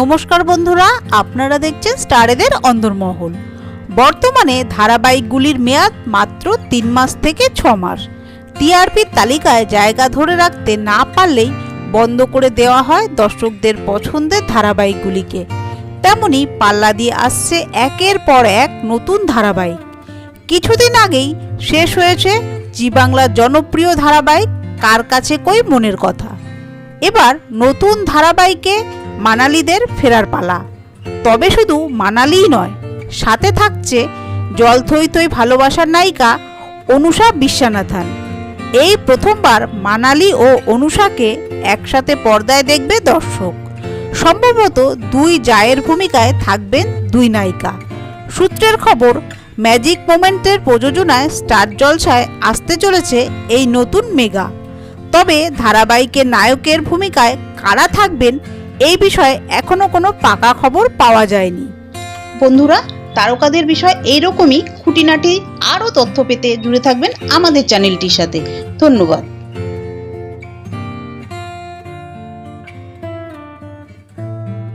নমস্কার বন্ধুরা, আপনারা দেখছেন স্টারেদের অন্দরমহল। বর্তমানে ধারাবাহিকগুলির মেয়াদ মাত্র তিন মাস থেকে ছ মাস। টিআরপির তালিকায় জায়গা ধরে রাখতে না পারলেই বন্ধ করে দেওয়া হয় দর্শকদের পছন্দের ধারাবাহিকগুলিকে। তেমনি পাল্লা দিয়ে আসছে একের পর এক নতুন ধারাবাহিক। কিছুদিন আগেই শেষ হয়েছে জি বাংলার জনপ্রিয় ধারাবাহিক কার কাছে কই মনের কথা। এবার নতুন ধারাবাহিকে মানালিদের ফেরার পালা। তবে শুধু মানালিই নয়, সাথে থাকছে জল থই থই ভালোবাসার নায়িকা অনুষা বিশ্বানাথান। এই প্রথমবার মানালি ও অনুষাকে একসাথে পর্দায় দেখবে দর্শক। সম্ভবত দুই জায়ের ভূমিকায় থাকবেন দুই নায়িকা। সূত্রের খবর, ম্যাজিক মোমেন্টের প্রযোজনায় স্টার জলসায় আসতে চলেছে এই নতুন মেগা। তবে ধারাবাহিকের নায়কের ভূমিকায় কারা থাকবেন এই বিষয়ে এখনও কোনো পাকা খবর পাওয়া যায়নি। বন্ধুরা, তারকাদের বিষয়ে এইরকমই খুঁটিনাটি আরও তথ্য পেতে জুড়ে থাকবেন আমাদের চ্যানেলটির সাথে। ধন্যবাদ।